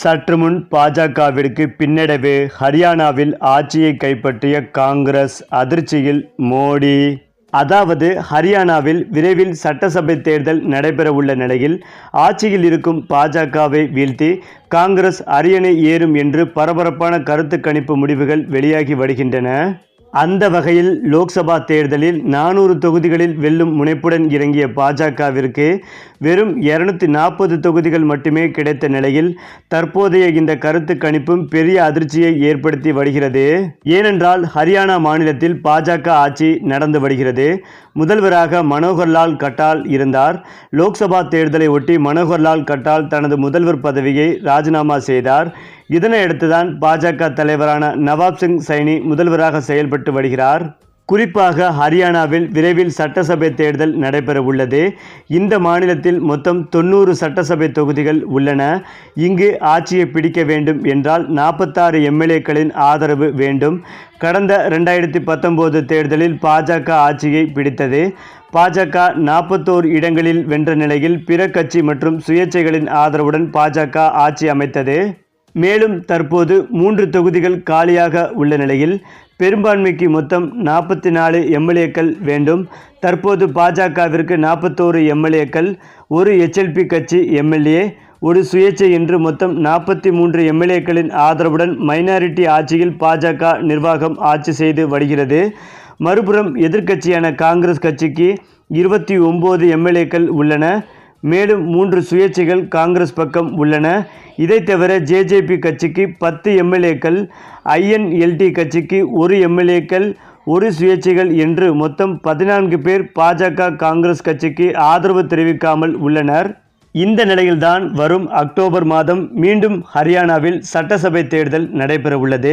சற்று முன் பாஜகவிற்கு பின்னடைவு ஹரியானாவில் ஆட்சியை கைப்பற்றிய காங்கிரஸ் அதிர்ச்சியில் மோடி. அதாவது ஹரியானாவில் விரைவில் சட்டசபை தேர்தல் நடைபெறவுள்ள நிலையில் ஆட்சியில் இருக்கும் பாஜகவை வீழ்த்தி காங்கிரஸ் அரியணை ஏறும் என்று பரபரப்பான கருத்து கணிப்பு முடிவுகள் வெளியாகி வருகின்றன. அந்த வகையில் லோக்சபா தேர்தலில் நானூறு தொகுதிகளில் வெல்லும் முனைப்புடன் இறங்கிய பாஜகவிற்கு வெறும் இருநூத்தி நாற்பது தொகுதிகள் மட்டுமே கிடைத்த நிலையில் தற்போதைய இந்த கருத்து கணிப்பும் பெரிய அதிர்ச்சியை ஏற்படுத்தி வருகிறது. ஏனென்றால் ஹரியானா மாநிலத்தில் பாஜக ஆட்சி நடந்து வருகிறது. முதல்வராக மனோகர்லால் கட்டால் இருந்தார். லோக்சபா தேர்தலை ஒட்டி மனோகர்லால் கட்டால் தனது முதல்வர் பதவியை ராஜினாமா செய்தார். இதனையடுத்துதான் பாஜக தலைவரான நவாப் சிங் சைனி முதல்வராக செயல்பட்டு வருகிறார். குறிப்பாக ஹரியானாவில் விரைவில் சட்டசபை தேர்தல் நடைபெற உள்ளது இந்த மாநிலத்தில் மொத்தம் தொண்ணூறு சட்டசபை தொகுதிகள் உள்ளன. இங்கு ஆட்சியை பிடிக்க வேண்டும் என்றால் நாற்பத்தாறு எம்எல்ஏக்களின் ஆதரவு வேண்டும். கடந்த ரெண்டாயிரத்தி பத்தொம்போது தேர்தலில் பாஜக ஆட்சியை பிடித்தது. பாஜக நாற்பத்தோரு இடங்களில் வென்ற நிலையில் பிற கட்சி மற்றும் சுயேட்சைகளின் ஆதரவுடன் பாஜக ஆட்சி அமைத்தது. மேலும் தற்போது மூன்று தொகுதிகள் காலியாக உள்ள நிலையில் பெரும்பான்மைக்கு மொத்தம் நாற்பத்தி நாலு எம்எல்ஏக்கள் வேண்டும். தற்போது பாஜகவிற்கு நாற்பத்தோரு எம்எல்ஏக்கள் ஒரு எச்எல்பி கட்சி எம்எல்ஏ ஒரு சுயேட்சை என்று மொத்தம் நாற்பத்தி மூன்று எம்எல்ஏக்களின் ஆதரவுடன் மைனாரிட்டி ஆட்சியில் பாஜக நிர்வாகம் ஆட்சி செய்து வருகிறது. மறுபுறம் எதிர்க்கட்சியான காங்கிரஸ் கட்சிக்கு இருபத்தி ஒம்பது எம்எல்ஏக்கள் உள்ளன. மேலும் மூன்று சுயேட்சைகள் காங்கிரஸ் பக்கம் உள்ளன. இதை தவிர ஜேஜேபி கட்சிக்கு பத்து எம்எல்ஏக்கள் ஐஎன்எல்டி கட்சிக்கு ஒரு எம்எல்ஏக்கள் ஒரு சுயேட்சைகள் என்று மொத்தம் பதினான்கு பேர் பாஜக காங்கிரஸ் கட்சிக்கு ஆதரவு தெரிவிக்காமல் உள்ளனர். இந்த நிலையில்தான் வரும் அக்டோபர் மாதம் மீண்டும் ஹரியானாவில் சட்டசபை தேர்தல் நடைபெற உள்ளது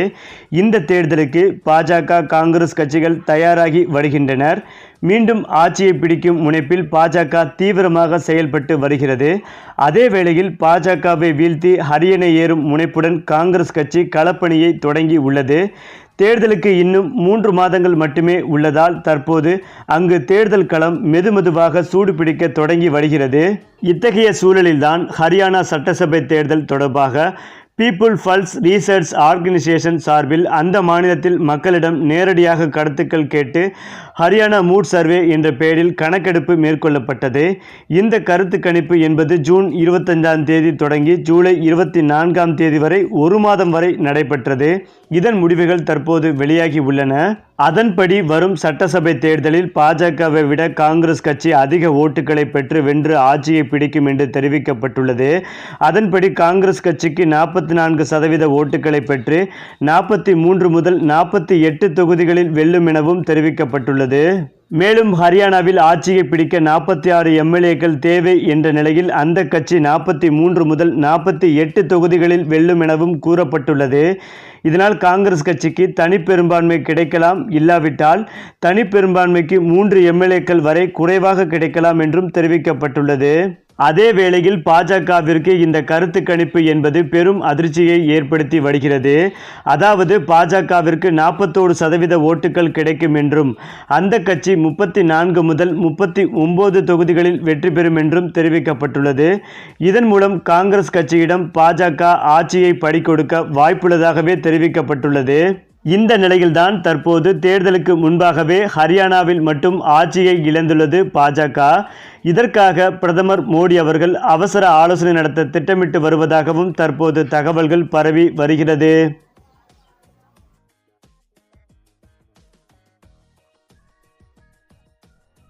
இந்த தேர்தலுக்கு பாஜக காங்கிரஸ் கட்சிகள் தயாராகி வருகின்றனர். மீண்டும் ஆட்சியை பிடிக்கும் முனைப்பில் பாஜக தீவிரமாக செயல்பட்டு வருகிறது. அதே வேளையில் பாஜகவை வீழ்த்தி ஹரியணை ஏறும் முனைப்புடன் காங்கிரஸ் கட்சி களப்பணியை தொடங்கி உள்ளது தேர்தலுக்கு இன்னும் மூன்று மாதங்கள் மட்டுமே உள்ளதால் தற்போது அங்கு தேர்தல் களம் மெதுமெதுவாக சூடுபிடிக்க தொடங்கி வருகிறது. இத்தகைய சூழலில்தான் ஹரியானா சட்டசபை தேர்தல் தொடர்பாக பீப்புள் ஃபல்ஸ் ரீசர்ச் ஆர்கனைசேஷன் சார்பில் அந்த மாநிலத்தில் மக்களிடம் நேரடியாக கருத்துக்கள் கேட்டு ஹரியானா மூட் சர்வே என்ற பெயரில் கணக்கெடுப்பு மேற்கொள்ளப்பட்டது. இந்த கருத்து கணிப்பு என்பது ஜூன் இருபத்தஞ்சாம் தேதி தொடங்கி ஜூலை இருபத்தி நான்காம் தேதி வரை ஒரு மாதம் வரை நடைபெற்றது. இதன் முடிவுகள் தற்போது வெளியாகி உள்ளன. அதன்படி வரும் சட்டசபை தேர்தலில் பாஜகவை விட காங்கிரஸ் கட்சி அதிக ஓட்டுகளை பெற்று வென்று ஆட்சியை பிடிக்கும் என்று தெரிவிக்கப்பட்டுள்ளது. அதன்படி காங்கிரஸ் கட்சிக்கு நாற்பத்தி நான்கு சதவீத ஓட்டுகளை பெற்று நாற்பத்தி மூன்று முதல் நாற்பத்தி எட்டு தொகுதிகளில் வெல்லும் எனவும் தெரிவிக்கப்பட்டுள்ளது. மேலும் ஹரியானாவில் ஆட்சியை பிடிக்க நாற்பத்தி ஆறு எம்எல்ஏக்கள் தேவை என்ற நிலையில் அந்த கட்சி நாற்பத்தி மூன்று முதல் நாற்பத்தி எட்டு தொகுதிகளில் வெல்லும் எனவும் கூறப்பட்டுள்ளது. இதனால் காங்கிரஸ் கட்சிக்கு தனிப்பெரும்பான்மை கிடைக்கலாம் இல்லாவிட்டால் தனிப்பெரும்பான்மைக்கு மூன்று எம்எல்ஏக்கள் வரை குறைவாக கிடைக்கலாம் என்றும் தெரிவிக்கப்பட்டுள்ளது. அதே வேளையில் பாஜகவிற்கு இந்த கருத்து கணிப்பு என்பது பெரும் அதிர்ச்சியை ஏற்படுத்தி வருகிறது. அதாவது பாஜகவிற்கு நாற்பத்தோரு சதவீத ஓட்டுகள் கிடைக்கும் என்றும் அந்த கட்சி முப்பத்தி நான்கு முதல் முப்பத்தி ஒன்பது தொகுதிகளில் வெற்றி பெறும் என்றும் தெரிவிக்கப்பட்டுள்ளது. இதன் மூலம் காங்கிரஸ் கட்சியிடம் பாஜக ஆட்சியை படிக்கொடுக்க வாய்ப்புள்ளதாகவே தெரிவிக்கப்பட்டுள்ளது. இந்த நிலையில்தான் தற்போது தேர்தலுக்கு முன்பாகவே ஹரியானாவில் மட்டும் ஆட்சியை இழந்துள்ளது பாஜக. இதற்காக பிரதமர் மோடி அவர்கள் அவசர ஆலோசனை நடத்த திட்டமிட்டு வருவதாகவும் தற்போது தகவல்கள் பரவி வருகிறது.